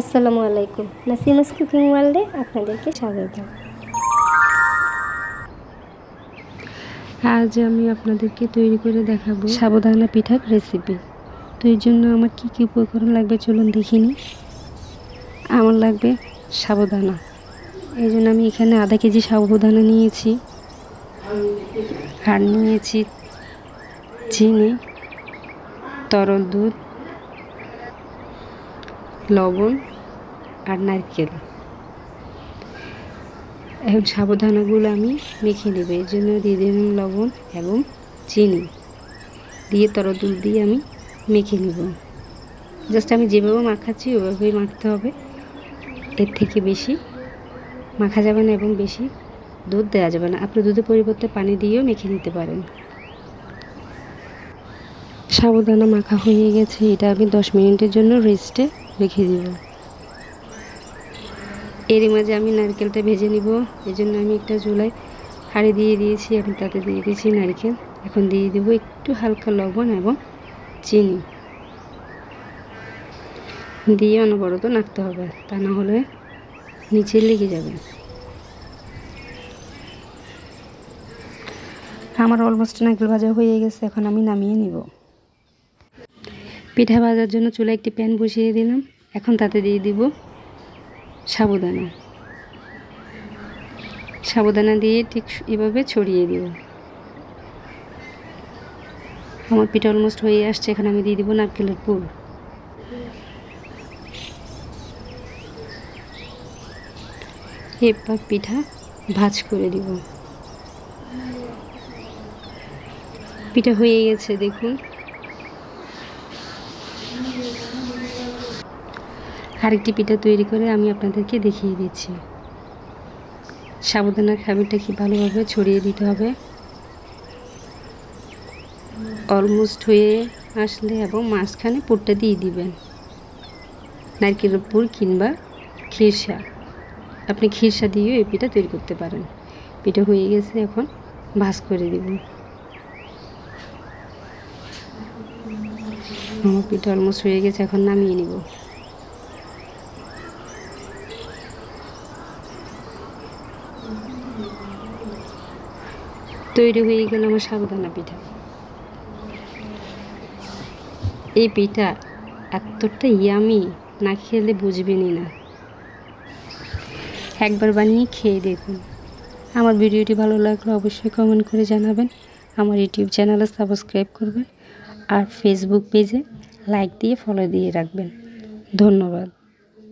আসসালামু আলাইকুম। নাসিমাস কুকিং ওয়ার্ল্ডে আপনাদেরকে স্বাগত। আজ আমি আপনাদেরকে তৈরি করে দেখাবো সাবুদানা পিঠার রেসিপি তো এর জন্য আমার কী কী উপকরণ লাগবে চলুন দেখিনি আমার লাগবে সাবুদানা এই জন্য আমি এখানে আধা কেজি সাবুদানা নিয়েছি। আর নিয়েছি চিনি তরল দুধ লবণ আর নারকেল। এখন সাবধানাগুলো আমি মেখে নেব। এর জন্য দিয়ে দিলাম লবণ এবং চিনি। দিয়ে তরদুল দিয়ে আমি মেখে নেব। জাস্ট আমি যেভাবে মাখাচ্ছি, ওভাবেই মাখতে হবে। এর থেকে বেশি মাখা যাবে না এবং বেশি দুধ দেওয়া যাবে না। আপনি দুধের পরিবর্তে পানি দিয়েও মেখে নিতে পারেন। সাবধানা মাখা হয়ে গেছে। এটা আমি দশ মিনিটের জন্য রেস্টে রেখে দিব। এরই মাঝে আমি নারকেলটা ভেজে নিব। এই জন্য আমি একটা চুলায় হাঁড়ি দিয়ে দিয়েছি আমি তাতে দিয়ে দিয়েছি নারকেল। এখন দিয়ে দেবো একটু হালকা লবণ এবং চিনি। দিয়ে অনবরত নাড়তে হবে, তা না হলে নিচে লেগে যাবে। আমার অলমোস্ট নারকেল ভাজা হয়ে গেছে, এখন আমি নামিয়ে নিব। পিঠা ভাজার জন্য চুলায় একটি প্যান বসিয়ে দিলাম। এখন তাতে দিয়ে দিব সাবুদানা। সাবুদানা দিয়ে ঠিক এভাবে ছড়িয়ে দিব। আমার পিঠা অলমোস্ট হয়ে আসছে, এখানে আমি দিয়ে দিব নারকেলের পুর। এবার পিঠা ভাজ করে দিব। পিঠা হয়ে গেছে, দেখুন। আরেকটি পিঠা তৈরি করে আমি আপনাদেরকে দেখিয়ে দিচ্ছি। সাবুদানার খাবারটা কি ভালোভাবে ছড়িয়ে দিতে হবে? অলমোস্ট হয়ে আসলে এবং মাঝখানে পুরটা দিয়ে দিবেন। নারকেলের পুর কিংবা খিরসা। আপনি খিরসা দিয়েও এই পিঠা তৈরি করতে পারেন। পিঠা হয়ে গেছে, এখন ভাজ করে দিব। আমার পিঠা অলমোস্ট হয়ে গেছে, এখন নামিয়ে নিব। তৈরি হয়ে গেল আমার সাবধানা পিঠা। এই পিঠা এতটা ইয়ামি না খেলে বুঝবেনই না। একবার বানিয়ে খেয়ে দেখুন। আমার ভিডিওটি ভালো লাগলে অবশ্যই কমেন্ট করে জানাবেন। আমার ইউটিউব চ্যানেলে সাবস্ক্রাইব করবেন। আর ফেসবুক পেজে লাইক দিয়ে ফলো দিয়ে রাখবেন। ধন্যবাদ।